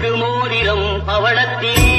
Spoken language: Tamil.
கண்ணுக்கு மோதிரம் பவளத்தில்